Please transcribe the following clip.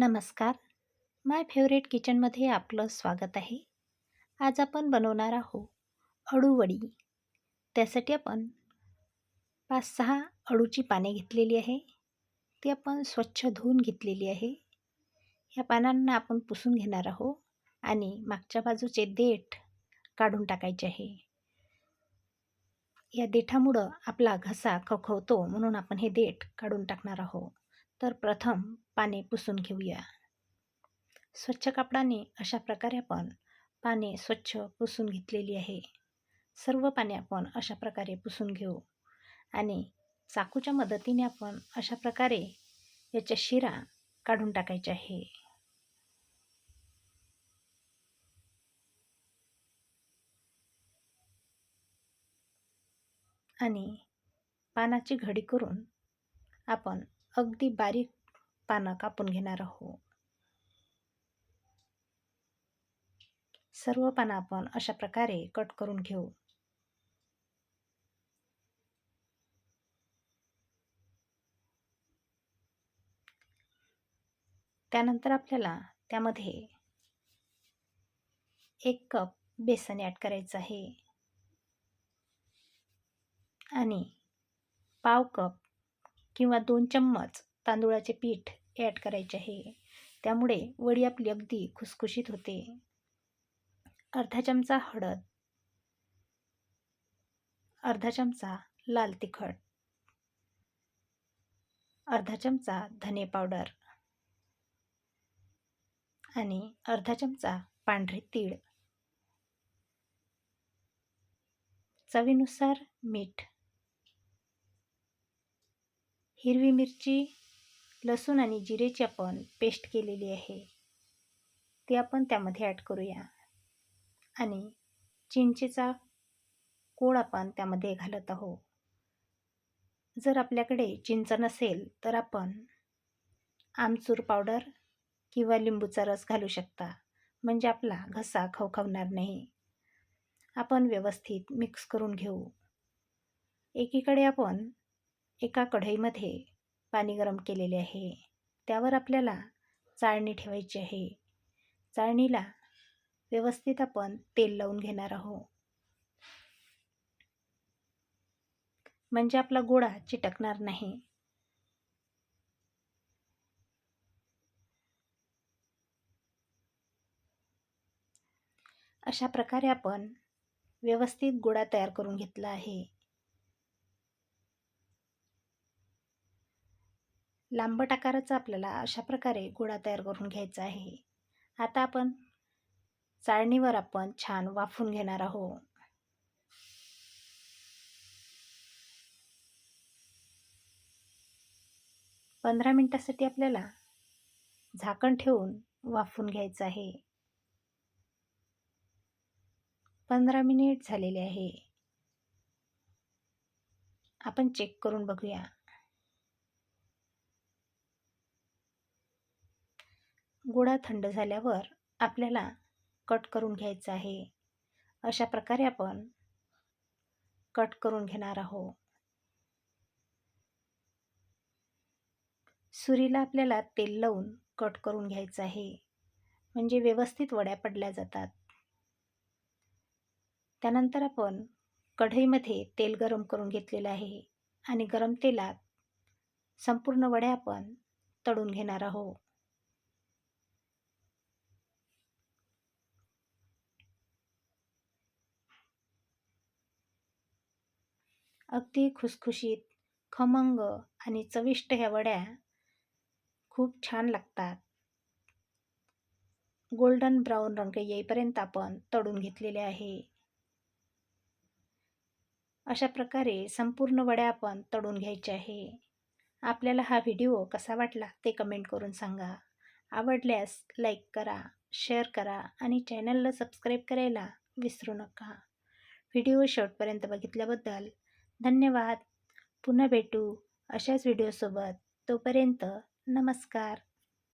नमस्कार. माय फेवरेट किचनमध्ये आपलं स्वागत आहे. आज आपण बनवणार आहोत अळूवडी त्यासाठी आपण पाच सहा अळूची पाने घेतलेली आहे. ती आपण स्वच्छ धुवून घेतलेली आहे. ह्या पानांना आपण पुसून घेणार आहोत आणि मागच्या बाजूचे देठ काढून टाकायचे आहे. या देठामुळं आपला घसा खवखवतो म्हणून आपण हे देठ काढून टाकणार आहोत. तर प्रथम पाने पुसून घेऊया. स्वच्छ कापडाने अशा प्रकारे आपण पाने स्वच्छ पुसून घेतलेली आहे. सर्व पाने आपण अशा प्रकारे पुसून घेऊ. आणि चाकूच्या मदतीने आपण अशा प्रकारे याच्या शिरा काढून टाकायच्या आहे. आणि पानाची घडी करून आपण अगदी बारीक पानं कापून घेणार आहोत. सर्व पानं आपण अशा प्रकारे कट करून घेऊ. त्यानंतर आपल्याला त्यामध्ये एक कप बेसन ॲड करायचं आहे. आणि पाव कप किंवा दोन चम्मच तांदूळाचे पीठ ॲड करायचे आहे. त्यामुळे वडी आपली अगदी खुसखुशीत होते. अर्धा चमचा हळद. अर्धा चमचा लाल तिखट. अर्धा चमचा धने पावडर. आणि अर्धा चमचा पांढरे तीळ. चवीनुसार मीठ हिरवी मिरची लसूण आणि जिरेची आपण पेस्ट केलेली आहे. ती आपण त्यामध्ये ॲड करूया. आणि चिंचेचा कोळ आपण त्यामध्ये घालत आहोत. जर आपल्याकडे चिंच नसेल तर आपण आमचूर पावडर किंवा लिंबूचा रस घालू शकता. म्हणजे आपला घसा खवखवणार नाही. आपण व्यवस्थित मिक्स करून घेऊ. एकीकडे आपण एका कढईमध्ये पाणी गरम केलेले आहे. त्यावर आपल्याला चाळणी ठेवायची आहे. चाळणीला व्यवस्थित आपण तेल लावून घेणार आहोत. म्हणजे आपला गोळा चिटकणार नाही. अशा प्रकारे आपण व्यवस्थित गोळा तयार करून घेतला आहे. लांबट आकाराचा आपल्याला अशा प्रकारे गोळा तयार करून घ्यायचा आहे. आता आपण चाळणीवर आपण छान वाफून घेणार आहोत. पंधरा मिनटासाठी आपल्याला झाकण ठेवून वाफून घ्यायचं आहे. पंधरा मिनिट झालेले आहे. आपण चेक करून बघूया. गोळा थंड झाल्यावर आपल्याला कट करून घ्यायचं आहे. अशा प्रकारे आपण कट करून घेणार आहोत. सुरीला आपल्याला तेल लावून कट करून घ्यायचं आहे. म्हणजे व्यवस्थित वड्या पडल्या जातात. त्यानंतर आपण कढईमध्ये तेल गरम करून घेतलेलं आहे आणि गरम तेलात संपूर्ण वड्या आपण तळून घेणार आहोत. अगदी खुसखुशीत खमंग आणि चविष्ट ह्या वड्या खूप छान लागतात. गोल्डन ब्राऊन रंग येईपर्यंत आपण तळून घेतलेले आहे. अशा प्रकारे संपूर्ण वड्या आपण तळून घ्यायच्या आहे. आपल्याला हा व्हिडिओ कसा वाटला ते कमेंट करून सांगा. आवडल्यास लाईक करा शेअर करा आणि चॅनलला सबस्क्राईब करायला विसरू नका. व्हिडिओ शेवटपर्यंत बघितल्याबद्दल धन्यवाद. पुन्हा भेटू अशाच व्हिडिओसोबत तोपर्यंत नमस्कार.